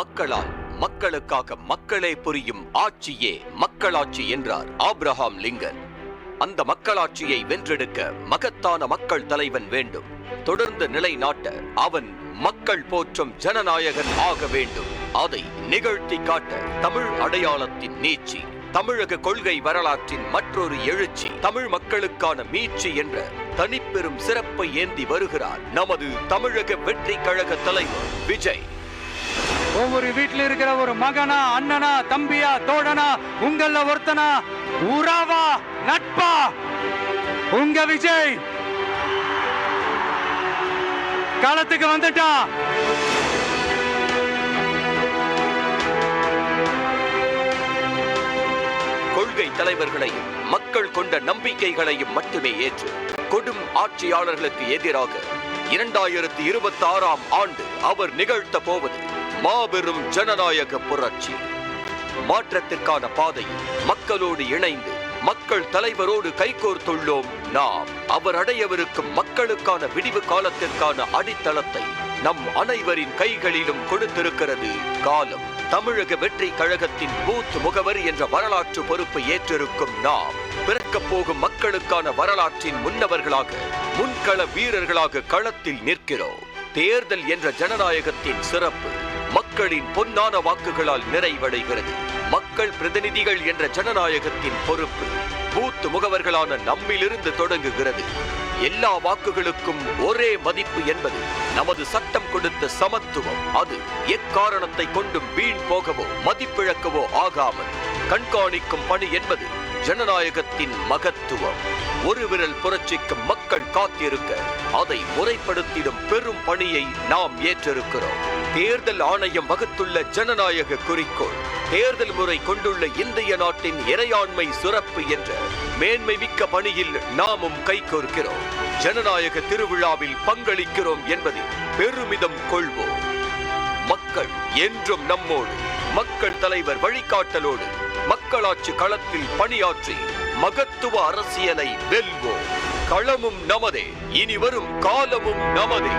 மக்களால் மக்களுக்காக மக்களே புரியும் ஆட்சியே மக்களாட்சி என்றார் ஆப்ரஹாம் லிங்கன். அந்த மக்களாட்சியை வென்றெடுக்க மகத்தான மக்கள் தலைவன் வேண்டும். தொடர்ந்து நிலைநாட்ட அவன் மக்கள் போற்றும் ஜனநாயகன் ஆக வேண்டும். அதை நிகழ்த்தி காட்ட தமிழ் அடையாளத்தின் நீட்சி தமிழக கொள்கை வரலாற்றின் மற்றொரு எழுச்சி தமிழ் மக்களுக்கான மீட்சி என்ற தனிப்பெரும் சிறப்பை ஏந்தி வருகிறார் நமது தமிழக வெற்றி கழக தலைவர் விஜய். ஒவ்வொரு வீட்டில் இருக்கிற ஒரு மகனா அண்ணனா தம்பியா தோழனா உங்கள ஒருத்தனா? உறவா? நட்பா? உங்க விஜய்? காலத்துக்கு வந்துட்டான் கொள்கை தலைவர்களையும் மக்கள் கொண்ட நம்பிக்கைகளையும் மட்டுமே ஏற்று கொடும் ஆட்சியாளர்களுக்கு எதிராக இரண்டாயிரத்தி இருபத்தி ஆறாம் ஆண்டு அவர் நிகழ்த்த போவது மாபெரும் ஜனநாயக புரட்சி. மாற்றத்திற்கான பாதையில் மக்களோடு இணைந்து மக்கள் தலைவரோடு கைகோர்த்துள்ளோம் நாம். அவர் அடையவிருக்கும் மக்களுக்கான விடிவு காலத்திற்கான அடித்தளத்தை நம் அனைவரின் கைகளிலும் கொடுத்திருக்கிறது காலம். தமிழக வெற்றி கழகத்தின் பூத் முகவர் என்ற வரலாற்று பொறுப்பை ஏற்றிருக்கும் நாம். பிறக்கப் போகும் மக்களுக்கான வரலாற்றின் முன்னவர்களாக முன்கள வீரர்களாக களத்தில் நிற்கிறோம். தேர்தல் என்ற ஜனநாயகத்தின் சிறப்பு மக்களின் பொன்னான வாக்குகளால் நிறைவடைகிறது. மக்கள் பிரதிநிதிகள் என்ற ஜனநாயகத்தின் பொறுப்பு பூத் முகவர்களான நம்மிலிருந்து தொடங்குகிறது. எல்லா வாக்குகளுக்கும் ஒரே மதிப்பு என்பது நமது சட்டம் கொடுத்த சமத்துவம். அது எக்காரணத்தை கொண்டும் வீண் போகவோ மதிப்பிழக்கவோ ஆகாமல் கண்காணிக்கும் பணி என்பது ஜனநாயகத்தின் மகத்துவம். ஒரு விரல் புரட்சிக்கு மக்கள் காத்திருக்க அதை முறைப்படுத்திடும் பெரும் பணியை நாம் ஏற்றிருக்கிறோம். தேர்தல் ஆணையம் வகுத்துள்ள ஜனநாயக குறிக்கோள் தேர்தல் முறை கொண்டுள்ள இந்திய நாட்டின் இறையாண்மை சிறப்பு என்ற மேன்மை மிக்க பணியில் நாமும் கைகோர்க்கிறோம் ஜனநாயக திருவிழாவில் பங்களிக்கிறோம் என்பதில் பெருமிதம் கொள்வோம். மக்கள் என்றும் நம்மோடு மக்கள் தலைவர் வழிகாட்டலோடு மக்களாட்சி களத்தில் பணியாற்றி மகத்துவ அரசியலை வெல்வோம். களமும் நமதே. இனி வரும் காலமும் நமதே.